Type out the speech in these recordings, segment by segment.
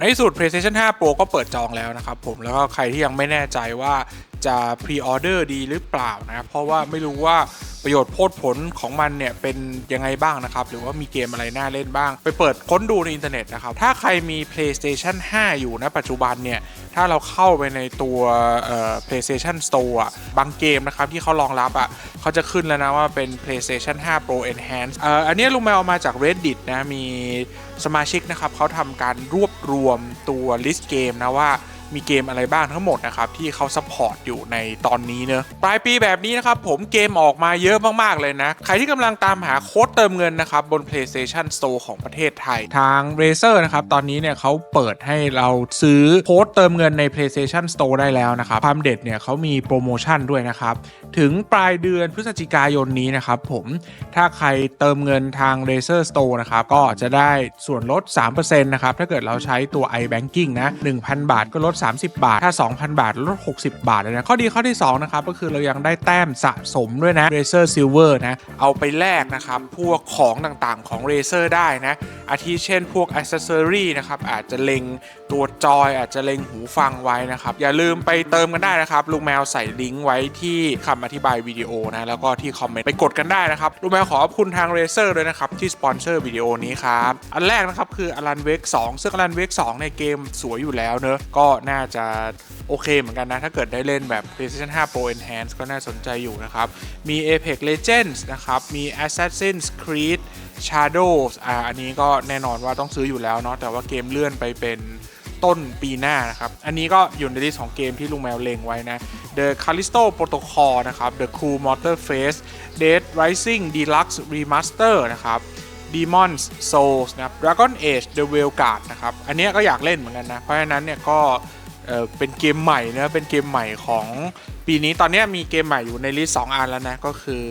ในที่สุด PlayStation 5 Pro ก็เปิดจองแล้วนะครับผมแล้วก็ใครที่ยังไม่แน่ใจว่า จะพรีออเดอร์ดีหรือเปล่านะเพราะว่าไม่รู้ว่าประโยชน์โพดผลของมันเนี่ยเป็นยังไงบ้างนะครับ หรือว่ามีเกมอะไรน่าเล่นบ้าง ไปเปิดค้นดูในอินเทอร์เน็ตนะครับ ถ้าใครมี PlayStation 5 อยู่ณปัจจุบันเนี่ย ถ้าเราเข้าไปในตัว PlayStation Store บางเกมนะครับ ที่เขารองรับอะเขาจะขึ้นแล้วนะว่าเป็น PlayStation 5 Pro Enhanced อ,อ,อันนี้ลุงแมวเอามาจาก Reddit นะมีสมาชิกนะครับเขาทำการรวบรวมตัวลิสต์เกมนะว่า มีเกมอะไรบ้างทั้งหมดนะครับที่เขาซัพพอร์ตอยู่ในตอนนี้เนอะปลายปีแบบนี้นะครับผมเกมออกมาเยอะมากๆเลยนะ ใครที่กำลังตามหาโค้ดเติมเงินนะครับบน PlayStation Store ของประเทศไทย ทาง Razer นะครับตอนนี้เนี่ยเขาเปิดให้เราซื้อโค้ดเติมเงินใน PlayStation Store ได้แล้วนะครับความเด็ดเนี่ยเขามีโปรโมชั่นด้วยนะครับถึงปลายเดือนพฤศจิกายนนี้นะครับผมถ้าใครเติมเงินทาง Razer Store นะครับก็จะได้ส่วนลด 3%นะครับถ้าเกิดเราใช้ตัว iBanking นะ1,000 บาทก็ลด30 บาท ถ้า 2,000 บาทลด 60 บาทเลยนะ ข้อดีข้อที่ 2 นะครับ ก็คือเรายังได้แต้มสะสมด้วยนะ Razer Silver นะ เอาไปแลกนะครับ พวกของต่างๆของ Razer ได้นะ อาทิเช่นพวกอ c c e s s o r y นะครับ อาจจะเล็ง ตัวจอยอาจจะเล็งหูฟังไว้นะครับ อย่าลืมไปเติมกันได้นะครับ ลุงแมวใส่ลิงก์ไว้ที่คำอธิบายวิดีโอนะแล้วก็ที่คอมเมนต์ไปกดกันได้นะครับ ลุงแมวขอขอบคุณทาง Razer ด้วยนะครับ ที่สปอนเซอร์วิดีโอนี้ครับ อันแรกนะครับคืออลันเวก2ซึ่งอลันเวก2ในเกมสวยอยู่แล้วเนอะก็น่าจะโอเคเหมือนกันนะ ถ้าเกิดได้เล่นแบบ PlayStation 5 Pro Enhanced ก็น่าสนใจอยู่นะครับ มี Apex Legends นะครับมี Assassin's Creed Shadows อ่าอันนี้ก็แน่นอนว่าต้องซื้ออยู่แล้วเนาะแต่ว่าเกมเลื่อนไปเป็น ต้นปีหน้านะครับ อันนี้ก็อยู่ในลิสต์ของเกมที่ลุงแมวเล็งไว้นะ The Callisto Protocol นะครับ The Cool Motor Face Dead Rising Deluxe Remaster นะครับ Demon's Souls นะครับ Dragon Age The Veil Guard นะครับ อันนี้ก็อยากเล่นเหมือนกันนะ เพราะฉะนั้นเนี่ยก็เป็นเกมใหม่นะเป็นเกมใหม่ของปีนี้ตอนนี้มีเกมใหม่อยู่ในลิสต์2อันแล้วนะ ก็คือ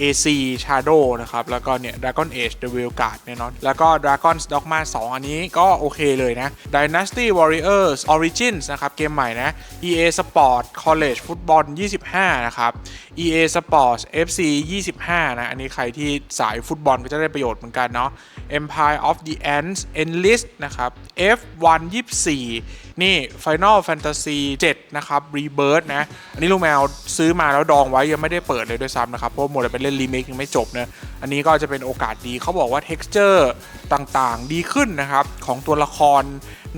AC Shadow นะครับ แล้วก็เนี่ย Dragon Age The Veil Guard เนี่ยเนาะแล้วก็ Dragon's Dogma 2 อันนี้ก็โอเคเลยนะ Dynasty Warriors Origins นะครับ เกมใหม่นะ EA Sport College Football 25 นะครับ EA Sports FC 25 นะ อันนี้ใครที่สายฟุตบอลก็จะได้ประโยชน์เหมือนกันเนาะ Empire of the Ants Enlist นะครับ F1 24 นี่ Final Fantasy 7 นะครับ Rebirth นะ อันนี้ลูกแมวซื้อมาแล้วดองไว้ยังไม่ได้เปิดเลยด้วยซ้ำนะครับ เพราะว่าโมเดลไปเล่นรีเมคยังไม่จบนะ อันนี้ก็จะเป็นโอกาสดีเขาบอกว่า texture ต่างๆ ดีขึ้นนะครับ ของตัวละคร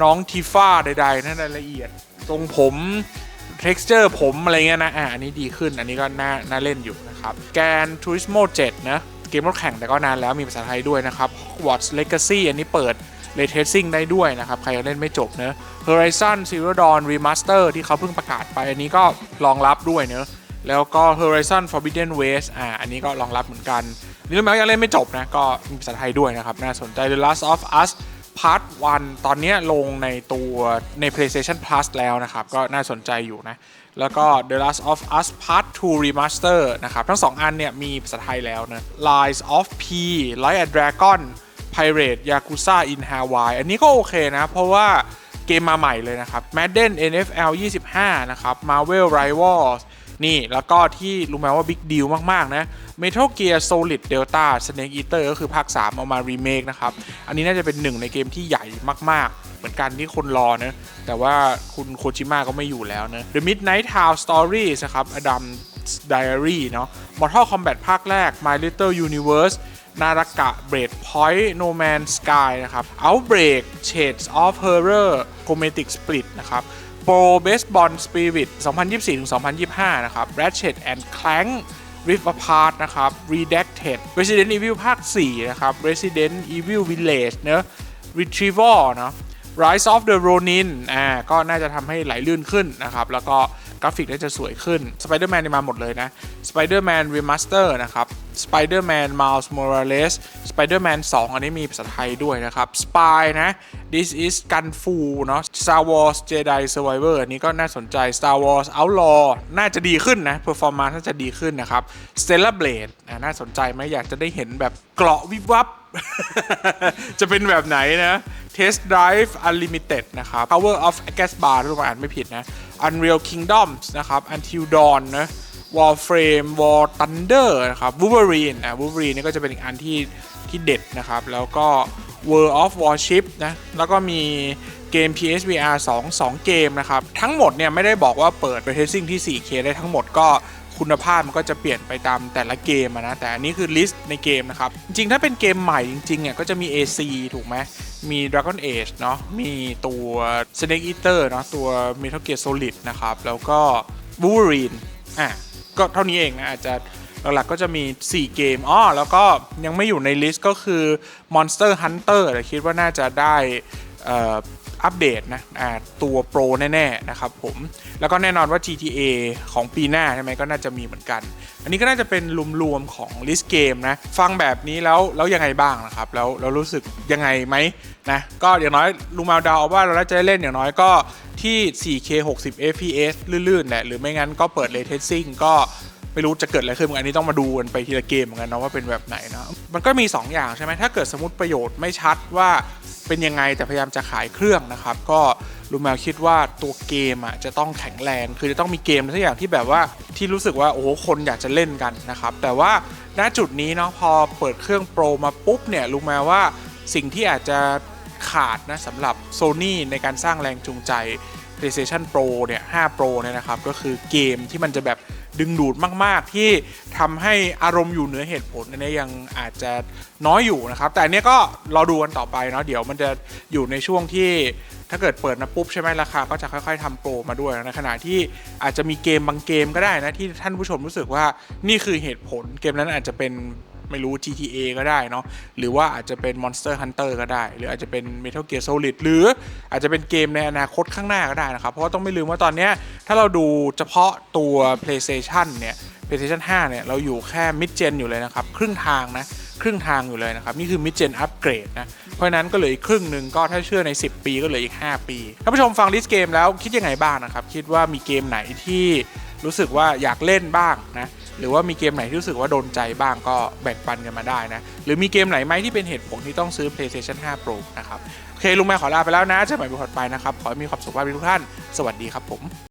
น้องทีฟ้าใดๆนั่นรายละเอียด ทรงผม texture ผมอะไรเงี้ยนะ อะอันนี้ดีขึ้น อันนี้ก็น่าน่าเล่นอยู่นะครับ แกน Turismo 7 นะ เกมรถแข่งแต่ก็นานแล้วมีภาษาไทยด้วยนะครับ Hogwarts Legacy อันนี้เปิด Ray Tracing ได้ด้วยนะครับ ใครยังเล่นไม่จบเนอะ Horizon Zero Dawn Remaster ที่เขาเพิ่งประกาศไป อันนี้ก็รองรับด้วยเนอะแล้วก็ Horizon Forbidden West อ่าอันนี้ก็รองรับเหมือนกันนี่แม้ยังเล่นไม่จบนะ ก็มีภาษาไทยด้วยนะครับ น่าสนใจ The Last of Us Part 1 ตอนนี้ลงในตัวใน PlayStation Plus แล้วนะครับ ก็น่าสนใจอยู่นะ แล้วก็ The Last of Us Part 2 Remaster นะครับ ทั้ง 2 อันเนี่ยมีภาษาไทยแล้วนะ Lies of P Like a Dragon Pirate Yakuza in Hawaii อันนี้ก็โอเคนะ เพราะว่าเกมมาใหม่เลยนะครับ Madden NFL 25 นะครับ Marvel Rivals นี่แล้วก็ที่รู้ไหมว่าบิ๊กดีลมาก ๆ นะ Metal Gear Solid Delta Snake Eater ก็คือภาค 3 เอามารีเมคนะครับ อันนี้น่าจะเป็นหนึ่งในเกมที่ใหญ่มาก ๆ เหมือนกันที่คนรอนะ แต่ว่าคุณโคจิมะก็ไม่อยู่แล้วนะ The Midnight Town Stories นะครับ Adam Diary เนาะ Mortal Kombat ภาคแรก My Little Universe นารากะ Break Point No Man's Sky นะครับ Outbreak Shades of Horror Chromatic Split นะครับ Pro Baseball Spirit 2024-2025 นะครับ Ratchet and Clank Rift Apart นะครับ Redacted Resident Evil ภาค 4 นะครับ Resident Evil Village เนอะ Retrieval นะ Rise of the Ronin อ่า ก็น่าจะทำให้ไหลลื่นขึ้นนะครับ แล้วก็ กราฟิกน่าจะสวยขึ้น Spider-Man นี่มาหมดเลยนะ Spider-Man Remaster นะครับ Spider-Man Miles Morales Spider-Man 2 อันนี้มีภาษาไทยด้วยนะครับ Spy นะ This is Gun Fu เนาะ Star Wars Jedi Survivor อันนี้ก็น่าสนใจ Star Wars Outlaw น่าจะดีขึ้นนะ Performance น่าจะดีขึ้นนะครับ Stellar Blade น่าสนใจไหมอยากจะได้เห็นแบบเกราะวิบวับ จะเป็นแบบไหนนะ Test Drive Unlimited นะครับ Power of Gas Bar ถ้าผมอ่านไม่ผิดนะ Unreal Kingdoms นะครับ Until Dawn นะ Warframe War Thunder นะครับ Wolverine อะ Wolverine นี่ก็จะเป็นอีกอันที่ที่เด็ดนะครับ แล้วก็ World of Warship นะแล้วก็มีเกม PSVR 2 2 เกมนะครับ ทั้งหมดเนี่ยไม่ได้บอกว่าเปิดไปเทสซิ่งที่ 4K ได้ทั้งหมดก็คุณภาพมันก็จะเปลี่ยนไปตามแต่ละเกมนะ แต่อันนี้คือลิสต์ในเกมนะครับ จริงๆ ถ้าเป็นเกมใหม่จริงๆเนี่ยก็จะมี AC ถูกไหมมี Dragon Age เนาะมีตัว Snake Eater เนาะตัว Metal Gear Solid นะครับ แล้วก็ Wolverine อะ ก็เท่านี้เองนะอาจจะหลักๆก็จะมี 4 เกมอ้อแล้วก็ยังไม่อยู่ในลิสต์ก็คือ Monster Hunter แต่คิดว่าน่าจะได้ อัปเดตนะตัวโปรแน่ๆนะครับผม แล้วก็แน่นอนว่า GTA ของปีหน้าใช่ไหมก็น่าจะมีเหมือนกัน อันนี้ก็น่าจะเป็นรวมๆของลิสต์เกมนะ ฟังแบบนี้แล้วแล้วยังไงบ้างนะครับ แล้วเรารู้สึกยังไงไหมนะก็อย่างน้อยลุงมาดาเอาว่าเราน่าจะเล่นอย่างน้อยก็ที่ 4K 60 FPS ลื่นๆแหละหรือไม่งั้นก็เปิด Ray Tracing ก็ไม่รู้จะเกิดอะไรขึ้นอันอันนี้ต้องมาดูกันไปทีละเกมเหมือนกันนะว่าเป็นแบบไหนนะมันก็มี 2 อย่างใช่ไหมถ้าเกิดสมมติประโยชน์ไม่ชัดว่า เป็นยังไงแต่พยายามจะขายเครื่องนะครับ ก็ลูมวคิดว่าตัวเกมอะจะต้องแข็งแรง คือจะต้องมีเกมทุกอย่างที่แบบว่าที่รู้สึกว่าโอ้โหคนอยากจะเล่นกันนะครับ แต่ว่าณจุดนี้เนาะพอเปิดเครื่องโปรมาปุ๊บเนี่ยลูมวว่าสิ่งที่อาจจะขาดนะสำหรับ Sony ในการสร้างแรงจูงใจ PlayStation Pro เนี่ย5 Pro เนี่ยนะครับ ก็คือเกมที่มันจะแบบ ดึงดูดมาก ๆ ที่ทำให้อารมณ์อยู่เหนือเหตุผลอันนี้ยังอาจจะน้อยอยู่นะครับ แต่อันเนี้ยก็รอดูกันต่อไปเนาะเดี๋ยวมันจะอยู่ในช่วงที่ถ้าเกิดเปิดนะปุ๊บใช่ไหมราคาก็จะค่อยๆทำโปรมาด้วยในขณะที่อาจจะมีเกมบางเกมก็ได้นะที่ท่านผู้ชมรู้สึกว่านี่คือเหตุผลเกมนั้นอาจจะเป็น ไม่รู้ GTA ก็ได้เนาะหรือว่าอาจจะเป็น Monster Hunter ก็ได้ หรืออาจจะเป็น Metal Gear Solid หรืออาจจะเป็นเกมในอนาคตข้างหน้าก็ได้นะครับ เพราะว่าต้องไม่ลืมว่าตอนนี้ถ้าเราดูเฉพาะตัว PlayStation เนี่ย PlayStation 5 เนี่ย เราอยู่แค่ Mid Gen อยู่เลยนะครับ ครึ่งทางนะ ครึ่งทางอยู่เลยนะครับ นี่คือ Mid Gen Upgrade นะ เพราะฉะนั้นก็เหลืออีกครึ่งหนึ่งก็ถ้าเชื่อใน 10 ปีก็เหลืออีก 5 ปีท่านผู้ชมฟังลิสต์เกมแล้วคิดยังไงบ้างนะครับ คิดว่ามีเกมไหนที่ รู้สึกว่าอยากเล่นบ้างนะหรือว่ามีเกมไหนที่รู้สึกว่าโดนใจบ้างก็แบ่งปันกันมาได้นะ หรือมีเกมไหนไหมที่เป็นเหตุผลที่ต้องซื้อ PlayStation 5 Pro นะครับ โอเคลุงแม่ขอลาไปแล้วนะเจอกันใหม่บนถัดไปนะครับ ขอให้มีความสุขมากทุกท่าน สวัสดีครับผม